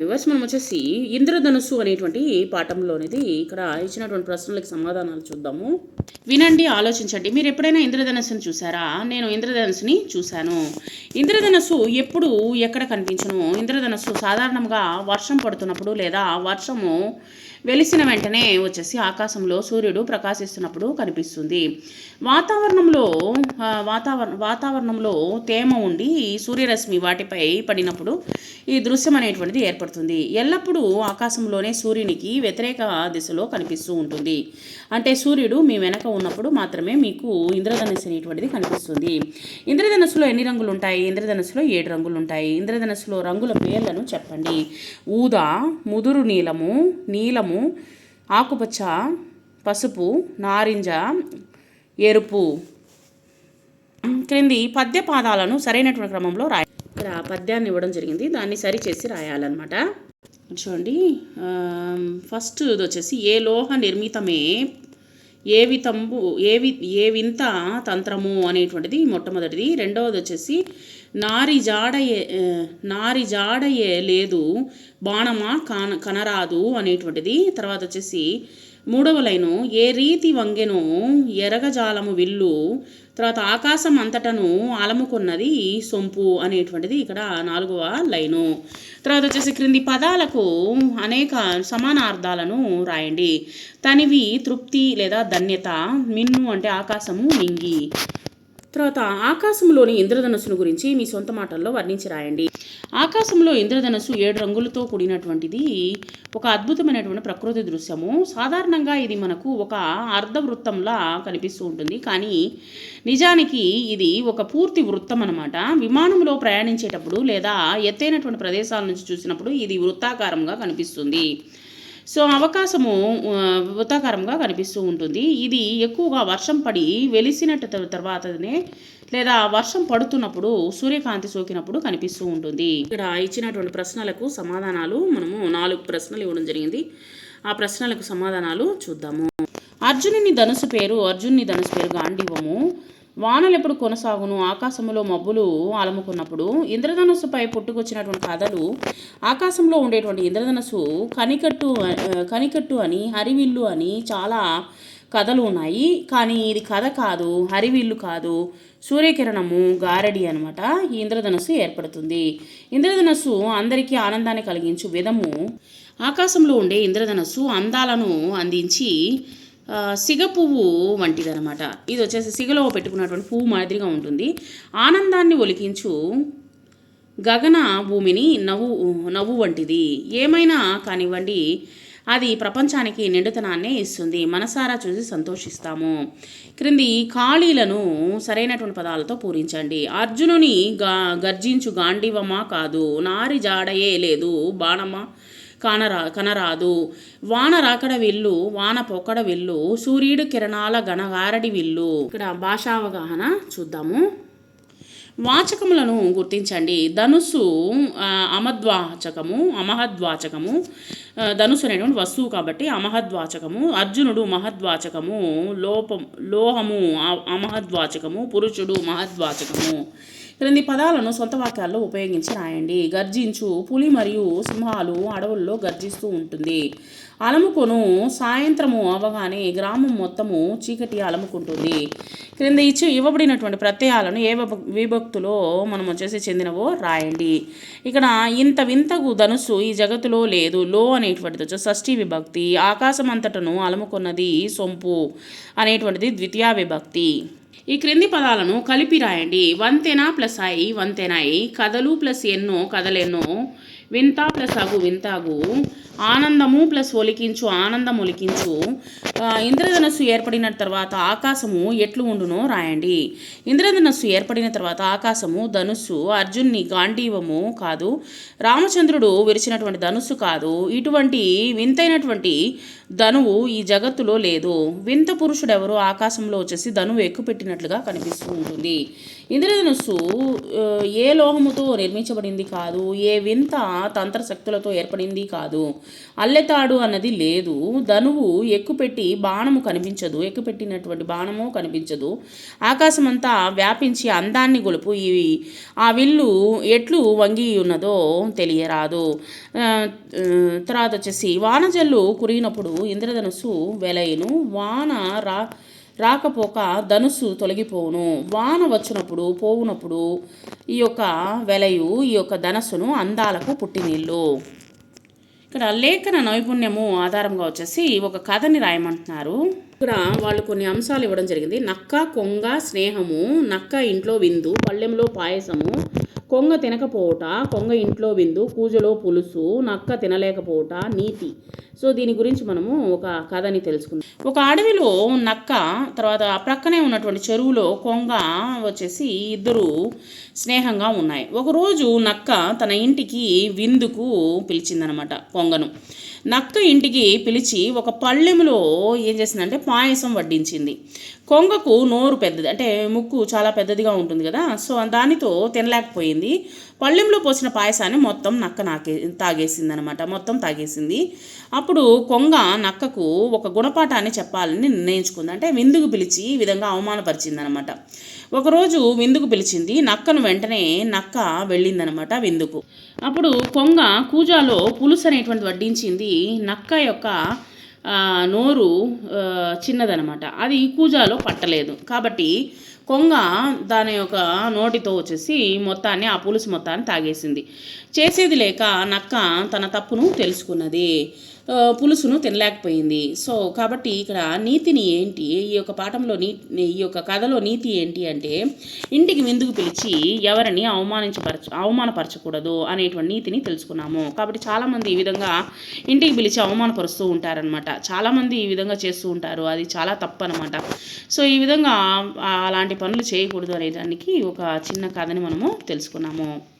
Viewers మనం వచ్చేసి ఇంద్రధనుస్సు అనేటువంటి పాఠంలోనిది ఇక్కడ ఇచ్చినటువంటి ప్రశ్నలకు సమాధానాలు చూద్దాము. వినండి ఆలోచించండి. మీరు ఎప్పుడైనా ఇంద్రధనస్సుని చూసారా? నేను ఇంద్రధనస్సుని చూశాను. ఇంద్రధనస్సు ఎప్పుడు ఎక్కడ కనిపించను? ఇంద్రధనస్సు సాధారణంగా వర్షం పడుతున్నప్పుడు లేదా వర్షము వెలిసిన వెంటనే వచ్చేసి ఆకాశంలో సూర్యుడు ప్రకాశిస్తున్నప్పుడు కనిపిస్తుంది. వాతావరణంలో వాతావరణ వాతావరణంలో తేమ ఉండి సూర్యరశ్మి వాటిపై పడినప్పుడు ఈ దృశ్యం అనేటువంటిది ఏర్పడుతుంది. ఎల్లప్పుడూ ఆకాశంలోనే సూర్యునికి వ్యతిరేక దిశలో కనిపిస్తూ ఉంటుంది. అంటే సూర్యుడు మీ వెనక ఉన్నప్పుడు మాత్రమే మీకు ఇంద్రధనస్సు అనేటువంటిది కనిపిస్తుంది. ఇంద్రధనుస్సులో ఎన్ని రంగులు ఉంటాయి ఇంద్రధనుస్సులో ఏడు రంగులు ఉంటాయి ఇంద్రధనుస్సులో రంగుల పేర్లను చెప్పండి. ఊదా ముదురు నీలము నీలము ఆకుపచ్చ పసుపు నారింజ ఎరుపు. క్రింది పద్య పాదాలను సరైనటువంటి క్రమంలో రాయ ఇక్కడ పద్యాన్ని ఇవ్వడం జరిగింది. దాన్ని సరి చేసి రాయాలన్నమాట. చూడండి. ఫస్ట్ ఇది వచ్చేసి ఏ లోహ నిర్మితమే ఏ వితంబు ఏ వి ఏ వింత తంత్రము అనేటువంటిది మొట్టమొదటిది. రెండవది వచ్చేసి నారి జాడయే నారి జాడయే లేదు బాణమా కాన కనరాదు అనేటువంటిది. తర్వాత వచ్చేసి మూడవ లైను ఏ రీతి వంగెను ఎరగజాలము విల్లు తర్వాత ఆకాశం అంతటను అలముకున్నది సొంపు అనేటువంటిది ఇక్కడ నాలుగవ లైను. తర్వాత వచ్చేసి క్రింది పదాలకు అనేక సమానార్థాలను రాయండి. తనివి తృప్తి లేదా ధన్యత మిన్ను అంటే ఆకాశము మింగి. తర్వాత ఆకాశంలోని ఇంద్రధనస్సును గురించి మీ సొంత మాటల్లో వర్ణించి రాయండి ఆకాశంలో ఇంద్రధనుస్సు ఏడు రంగులతో కూడినటువంటిది ఒక అద్భుతమైనటువంటి ప్రకృతి దృశ్యము. సాధారణంగా ఇది మనకు ఒక అర్ధవృత్తంలా కనిపిస్తూ ఉంటుంది. కానీ నిజానికి ఇది ఒక పూర్తి వృత్తం అనమాట విమానంలో ప్రయాణించేటప్పుడు లేదా ఎత్తైనటువంటి ప్రదేశాల నుంచి చూసినప్పుడు ఇది వృత్తాకారంగా కనిపిస్తుంది. సో అవకాశము ఆ, వృత్తాకారంగా కనిపిస్తూ ఉంటుంది. ఇది ఎక్కువగా వర్షం పడి వెలిసినట్టు తర్వాతనే లేదా వర్షం పడుతున్నప్పుడు సూర్యకాంతి సోకినప్పుడు కనిపిస్తూ ఉంటుంది. ఇక్కడ ఇచ్చినటువంటి ప్రశ్నలకు సమాధానాలు మనము నాలుగు ప్రశ్నలు ఇవ్వడం జరిగింది. ఆ ప్రశ్నలకు సమాధానాలు చూద్దాము. అర్జునుని ధనుసు పేరు అర్జునుని ధనుసు పేరు గాంధీవము. వానలు ఎప్పుడు కొనసాగును? ఆకాశంలో మబ్బులు అలముకున్నప్పుడు ఇంద్రధనుస్సుపై పుట్టుకొచ్చినటువంటి కథలు ఆకాశంలో ఉండేటువంటి ఇంద్రధనస్సు కనికట్టు కనికట్టు అని హరివిల్లు అని చాలా కథలు ఉన్నాయి. కానీ ఇది కథ కాదు హరివిల్లు కాదు సూర్యకిరణము గారడి అనమాట ఈ ఇంద్రధనస్సు ఏర్పడుతుంది. ఇంద్రధనస్సు అందరికీ ఆనందాన్ని కలిగించు విధము ఆకాశంలో ఉండే ఇంద్రధనస్సు అందాలను అందించి సిగ పువ్వు వంటిదనమాట ఇది వచ్చేసి సిగలో పెట్టుకున్నటువంటి పువ్వు మాదిరిగా ఉంటుంది. ఆనందాన్ని ఒలికించు గగన భూమిని నవ్వు నవ్వు వంటిది. ఏమైనా కానివ్వండి అది ప్రపంచానికి నిండుతనాన్నే ఇస్తుంది. మనసారా చూసి సంతోషిస్తాము. క్రింది ఖాళీలను సరైనటువంటి పదాలతో పూరించండి. అర్జునుని గా గర్జించు గాండివమా కాదు. నారి జాడయే లేదు. బాణమా కానరా కనరాదు. వాన రాకడ విల్లు వాన పొక్కడ విల్లు సూర్యుడు కిరణాల గణగారడి విల్లు ఇక్కడ భాషావగాహన చూద్దాము. వాచకములను గుర్తించండి. ధనుసు అమద్వాచకము అమహద్వాచకము. ధనుసు అనేటువంటి వస్తువు కాబట్టి అమహద్వాచకము. అర్జునుడు మహద్వాచకము. లోపం లోహము అమహద్వాచకము. పురుషుడు మహద్వాచకము. క్రింది పదాలను సొంత వాక్యాల్లో ఉపయోగించి రాయండి. గర్జించు పులి మరియు సింహాలు అడవుల్లో గర్జిస్తూ ఉంటుంది. అలముకొను సాయంత్రము అవగానే గ్రామం మొత్తము చీకటి అలముకుంటుంది. క్రింద ఇచ్చి ఇవ్వబడినటువంటి ప్రత్యయాలను ఏ విభ- విభక్తులో మనం వచ్చేసి చెందినవో రాయండి. ఇక్కడ ఇంత వింతకు ధనుస్సు ఈ జగత్తులో లేదు. లో అనేటువంటిది వచ్చి షష్ఠీ విభక్తి ఆకాశమంతటను అలముకున్నది సొంపు అనేటువంటిది ద్వితీయ విభక్తి. ఈ క్రింది పదాలను కలిపి రాయండి. వంతెన ప్లస్ ఐ వంతెనాయి కథలు ప్లస్ ఎన్నో కథలెన్నో. వింత ప్లస్ అగు వింతాగు ఆనందము ప్లస్ ఒలికించు ఆనందం ఒలికించు. ఇంద్రధనస్సు ఏర్పడిన తర్వాత ఆకాశము ఎట్లు ఉండునో రాయండి. ఇంద్రధనస్సు ఏర్పడిన తర్వాత ఆకాశము ధనుస్సు అర్జున్ని గాంధీవము కాదు రామచంద్రుడు విరిచినటువంటి ధనుస్సు కాదు. ఇటువంటి వింతైనటువంటి ధనువు ఈ జగత్తులో లేదు. వింత పురుషుడెవరో ఆకాశంలో వచ్చేసి ధనువు ఎక్కుపెట్టినట్లుగా కనిపిస్తూ ఉంటుంది. ఇంద్రధనుస్సు ఏ లోహముతో నిర్మించబడింది కాదు ఏ వింత తంత్రశక్తులతో ఏర్పడింది కాదు. అల్లెతాడు అన్నది లేదు. ధనువు ఎక్కుపెట్టి బాణము కనిపించదు ఎక్కుపెట్టినటువంటి బాణము కనిపించదు. ఆకాశమంతా వ్యాపించి అందాన్ని గొలుపు. ఇవి ఆ విల్లు ఎట్లు వంగి ఉన్నదో తెలియరాదు తర్వాత వచ్చేసి వానజల్లు కురిగినప్పుడు ఇంద్రధనుస్సు వెలయను. వాన రా రాకపోక ధనుసు తొలగిపోవును. వాన వచ్చినప్పుడు పోవునప్పుడు ఈ యొక్క వెలయు ఈ యొక్క ధనస్సును అందాలకు పుట్టినీళ్ళు. ఇక్కడ లేఖన నైపుణ్యము ఆధారంగా వచ్చేసి ఒక కథని రాయమంటున్నారు. ఇక్కడ వాళ్ళు కొన్ని అంశాలు ఇవ్వడం జరిగింది. నక్క కొంగ స్నేహము నక్క ఇంట్లో విందు పళ్ళెంలో పాయసము కొంగ తినకపోవట కొంగ ఇంట్లో విందు కూజలో పులుసు నక్క తినలేకపోవట నీతి. సో దీని గురించి మనము ఒక కథని తెలుసుకుందాం. ఒక అడవిలో నక్క తర్వాత ఆ ప్రక్కనే ఉన్నటువంటి చెరువులో కొంగ వచ్చేసి ఇద్దరు స్నేహంగా ఉన్నాయి. ఒకరోజు నక్క తన ఇంటికి విందుకు పిలిచిందనమాట కొంగను. నక్క ఇంటికి పిలిచి ఒక పళ్ళెములో ఏం చేసిందంటే పాయసం వడ్డించింది. కొంగకు నోరు పెద్దది అంటే ముక్కు చాలా పెద్దదిగా ఉంటుంది కదా సో దానితో తినలేకపోయింది. పళ్ళెంలో పోసిన పాయసాన్ని మొత్తం నక్క నాకే తాగేసింది అనమాట మొత్తం తాగేసింది. అప్పుడు కొంగ నక్కకు ఒక గుణపాఠాన్ని చెప్పాలని నిర్ణయించుకుంది అంటే విందుకు పిలిచి ఈ విధంగా అవమానపరిచింది అనమాట ఒకరోజు విందుకు పిలిచింది నక్కను వెంటనే నక్క వెళ్ళిందనమాట విందుకు. అప్పుడు కొంగ కూజాలో పులుసు అనేటువంటి వడ్డించింది నక్క యొక్క నోరు చిన్నదనమాట. అది కూజాలో పట్టలేదు. కాబట్టి కొంగ దాని యొక్క నోటితో వచ్చేసి మొత్తాన్ని ఆ పులుసు మొత్తాన్ని తాగేసింది. చేసేది లేక నక్క తన తప్పును తెలుసుకున్నది. పులుసును తినలేకపోయింది. సో కాబట్టి ఇక్కడ నీతిని ఏంటి? ఈ యొక్క పాఠంలో నీ ఈ యొక్క కథలో నీతి ఏంటి అంటే ఇంటికి విందుకు పిలిచి ఎవరిని అవమానించపరచ అవమానపరచకూడదు అనేటువంటి నీతిని తెలుసుకున్నాము. కాబట్టి చాలామంది ఈ విధంగా ఇంటికి పిలిచి అవమానపరుస్తూ ఉంటారనమాట చాలామంది ఈ విధంగా చేస్తూ ఉంటారు. అది చాలా తప్పు అనమాట సో ఈ విధంగా అలాంటి పనులు చేయకూడదు అనేదానికి ఒక చిన్న కథని మనము తెలుసుకున్నాము.